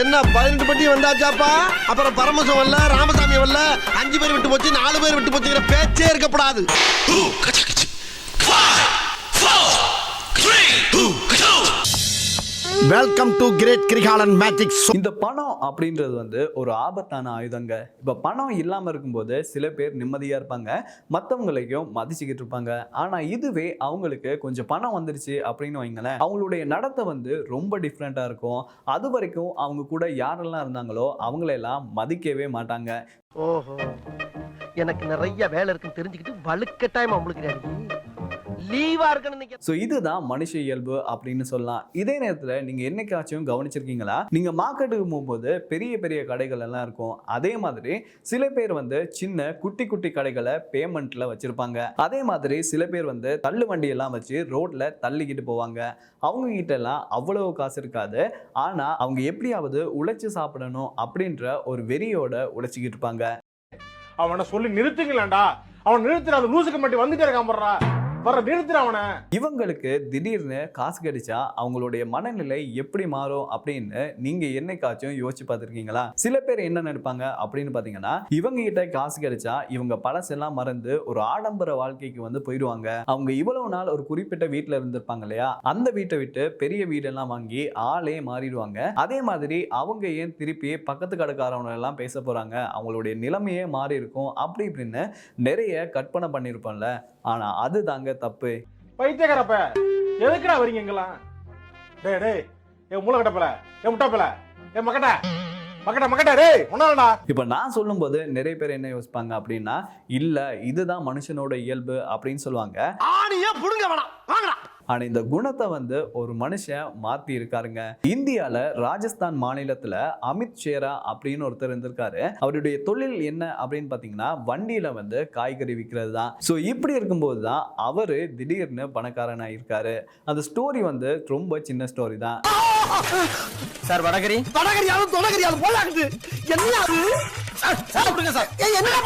என்ன பதினெட்டு பட்டி வந்தாச்சாப்பா? அப்புறம் பரமசம் வரல ராமசாமி வரல அஞ்சு பேர் விட்டு போச்சு நாலு பேர் விட்டு போச்சுங்கிற பேச்சே இருக்கப்படாது welcome to great Kirikalan magic இந்த பணம் அப்படின்றது வந்து ஒரு ஆபத்தான ஆயுதங்க. இப்போ பணம் இல்லாமல் இருக்கும்போது சில பேர் நிம்மதியாக இருப்பாங்க. மற்றவங்களையும் மதிச்சுக்கிட்டு இருப்பாங்க. ஆனால் இதுவே அவங்களுக்கு கொஞ்சம் பணம் வந்துருச்சு அப்படின்னு வைங்களேன். அவங்களுடைய நடத்தை வந்து ரொம்ப டிஃப்ரெண்ட்டாக இருக்கும். அது வரைக்கும் அவங்க கூட யாரெல்லாம் இருந்தாங்களோ அவங்களெல்லாம் மதிக்கவே மாட்டாங்க. ஓஹோ. எனக்கு நிறைய வேலை இருக்குன்னு தெரிஞ்சுக்கிட்டு வலுக்கட்டாயமா முழுக்கிறாரு லீவா இருக்கணும் நீங்க ஸோ இதுதான் மனுஷ இயல்பு அப்படின்னு சொல்லலாம். இதே நேரத்தில் நீங்கள் என்னைக்காச்சும் கவனிச்சிருக்கீங்களா? நீங்கள் மார்க்கெட்டுக்கு போகும்போது பெரிய பெரிய கடைகள் எல்லாம் இருக்கும். அதே மாதிரி சில பேர் வந்து சின்ன குட்டி குட்டி கடைகளை பேமெண்ட்டில் வச்சுருப்பாங்க. அதே மாதிரி சில பேர் வந்து தள்ளு வண்டியெல்லாம் வச்சு ரோட்டில் தள்ளிக்கிட்டு போவாங்க. அவங்க கிட்ட எல்லாம் அவ்வளவு காசு இருக்காது. ஆனால் அவங்க எப்படியாவது உழைச்சி சாப்பிடணும் அப்படின்ற ஒரு வெறியோட உழைச்சிக்கிட்டு இருப்பாங்க. அவனை சொல்லி நிறுத்துங்களேன்டா. அவன் நிறுத்துற அந்த லூசுக்கு மட்டும் வந்துட்டே இருக்கான் போடுறா வர நிறுத்துற அவனை. இவங்களுக்கு திடீர்னு காசு கிடைச்சா அவங்களுடைய மனநிலை எப்படி மாறும் அப்படின்னு நீங்க என்னைக்காச்சும் யோசிச்சு பார்த்துருக்கீங்களா? சில பேர் என்ன நினைப்பாங்க அப்படின்னு பாத்தீங்கன்னா இவங்க கிட்ட காசு கிடைச்சா இவங்க பழசெல்லாம் மறந்து ஒரு ஆடம்பர வாழ்க்கைக்கு வந்து போயிடுவாங்க. அவங்க இவ்வளவு நாள் ஒரு குறிப்பிட்ட வீட்டுல இருந்திருப்பாங்க இல்லையா? அந்த வீட்டை விட்டு பெரிய வீடெல்லாம் வாங்கி ஆளே மாறிடுவாங்க. அதே மாதிரி அவங்க ஏன் திருப்பி பக்கத்து கடைக்காரவங்க எல்லாம் பேச போறாங்க? அவங்களுடைய நிலைமையே மாறி இருக்கும் அப்படி இப்படின்னு நிறைய கற்பனை பண்ணியிருப்போம்ல. ஆனா அது தாங்க தப்பு. பைத்தியக்காரப்ப எதுக்குடா வரீங்க டேய் டேய் ஏ மூளை கட்டப்பல ஏ முட்டாப்பல ஏ மக்கட்ட மக்கட்ட மக்கட்ட டேய் ஒன்னாலடா இப்போ நான் சொல்லும்போது நிறைய பேர் என்ன யோசிப்பாங்க அப்படின்னா இல்லை இதுதான் மனுஷனோட இயல்பு அப்படின்னு சொல்லுவாங்க. ஆணியா புடுங்க வேணாம். வாங்கடா. ஆனா இந்த குணத்தை வந்து ஒரு மனுஷன் மாத்தி இருக்காருங்க. இந்தியால ராஜஸ்தான் மாநிலத்துல அமித் ஷேரா அப்படின்னு ஒருத்தர் இருந்திருக்காரு. அவருடைய தொழில் என்ன அப்படின்னு பாத்தீங்கன்னா வண்டியில வந்து காய்கறி விற்கிறது தான் ஸோ இப்படி இருக்கும்போது தான் அவரு திடீர்னு பணக்காரன் ஆயிருக்காரு. அந்த ஸ்டோரி வந்து ரொம்ப சின்ன ஸ்டோரி தான். சார் வடகரி. வடகரியாலும் தொடகரியாலும் போலாக்குது. என்ன சாப்பிடுங்க சார்.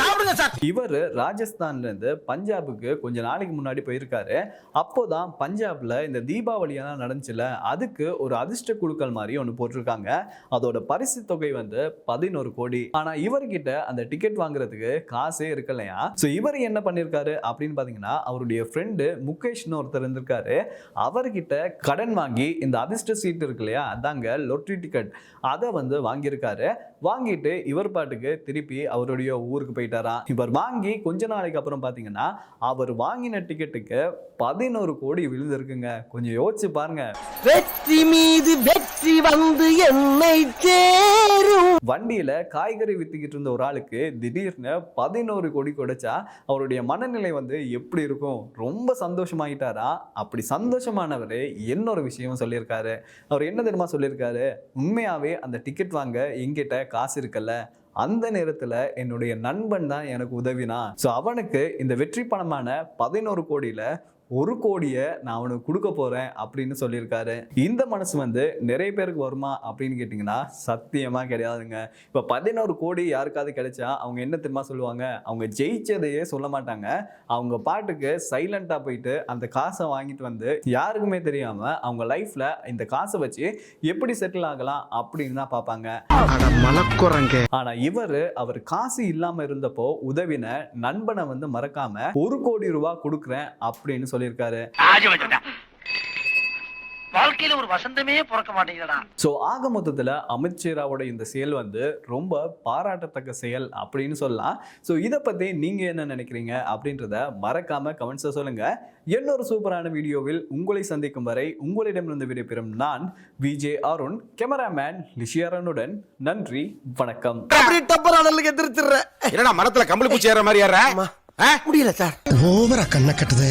சாப்பிடுங்க இவர் ராஜஸ்தான்ல இருந்து பஞ்சாபுக்கு கொஞ்ச நாளைக்கு முன்னாடி போயிருக்காரு. அப்போதான் பஞ்சாப்ல இந்த தீபாவளி எல்லாம் நடந்துச்சுல அதுக்கு ஒரு அதிர்ஷ்ட குழுக்கள் மாதிரி ஒன்று போட்டிருக்காங்க. அதோட பரிசு தொகை வந்து பதினோரு கோடி. ஆனா இவர்கிட்ட அந்த டிக்கெட் வாங்குறதுக்கு காசே இருக்கலையா? ஸோ இவர் என்ன பண்ணியிருக்காரு அப்படின்னு பாத்தீங்கன்னா அவருடைய ஃப்ரெண்டு முகேஷ்னு ஒருத்தர் இருந்திருக்காரு. அவர்கிட்ட கடன் வாங்கி இந்த அதிர்ஷ்ட சீட் இருக்கு இல்லையா அதாங்க லொட்ரி டிக்கெட் அதை வந்து வாங்கியிருக்காரு. வாங்கிட்டு இவர் பாட்டுக்கு திருப்பி அவருடைய ஊருக்கு போயிட்டாராம். இவர் வாங்கி கொஞ்ச நாளைக்கு அப்புறம் பார்த்தீங்கன்னா அவர் வாங்கின டிக்கெட்டுக்கு பதினோரு கோடி விழுந்திருக்குங்க. கொஞ்சம் யோசிச்சு பாருங்க. வெற்றி மீது வெற்றி வந்து என்னை சேரும் வண்டியில காய்கறி வித்துக்கிட்டு இருந்த ஒரு ஆளுக்கு திடீர்னு பதினோரு கோடி கொடுத்தா அவருடைய மனநிலை வந்து எப்படி இருக்கும்? ரொம்ப சந்தோஷமாயிட்டாரா அப்படி சந்தோஷமானவர் இன்னொரு விஷயம் சொல்லியிருக்காரு. அவர் என்ன தெரியுமா சொல்லியிருக்காரு? உண்மையாவே அந்த டிக்கெட் வாங்க எங்கிட்ட காசு இருக்குல்ல அந்த நேரத்தில் என்னுடைய நண்பன் தான் எனக்கு உதவினா ஸோ அவனுக்கு இந்த வெற்றி பணமான பதினோரு கோடியில் ஒரு கோடியை நான் அவனுக்கு கொடுக்க போறேன் அப்படின்னு சொல்லியிருக்காரு. இந்த மனசு வந்து நிறைய பேருக்கு வருமா அப்படின்னு கேட்டிங்கன்னா சத்தியமா கிடையாதுங்க. இப்போ பதினோரு கோடி யாருக்காவது கிடைச்சா அவங்க என்ன தெரியுமா சொல்லுவாங்க? அவங்க ஜெயிச்சதையே சொல்ல மாட்டாங்க. அவங்க பாட்டுக்கு சைலண்டா போயிட்டு அந்த காசை வாங்கிட்டு வந்து யாருக்குமே தெரியாம அவங்க லைஃப்ல இந்த காசை வச்சு எப்படி செட்டில் ஆகலாம் அப்படின்னு தான் பார்ப்பாங்க. அட மலக்குறங்க ஆனா இவரு அவர் காசு இல்லாம இருந்தப்போ உதவின நண்பனை வந்து மறக்காம ஒரு கோடி ரூபாய் கொடுக்குறேன் அப்படின்னு சொல்லியிருக்காரு. வாழ்க்கையில ஒரு வசந்தமே பிறக்க மாட்டேங்குதுடா. ஸோ ஆக மொத்தத்தில் அமித்ஷேராவோட இந்த செயல் வந்து ரொம்ப பாராட்டத்தக்க செயல் அப்படின்னு சொல்லலாம். ஸோ இதை பற்றி நீங்கள் என்ன நினைக்கிறீங்க அப்படின்றத மறக்காம கமெண்ட்ஸை சொல்லுங்க. இன்னொரு சூப்பரான வீடியோவில் உங்களை சந்திக்கும் வரை உங்களிடமிருந்து விடைபெறும் நான் விஜே அருண் கேமராமேன் லிஷியரனுடன் நன்றி வணக்கம். அப்படி டப்பர் அடலுக்கு எதிர்த்துற என்னடா மரத்துல கம்பளி பூச்சி ஏற மாதிரி ஏற முடியல சார். ஓவரா கண்ண கட்டுது.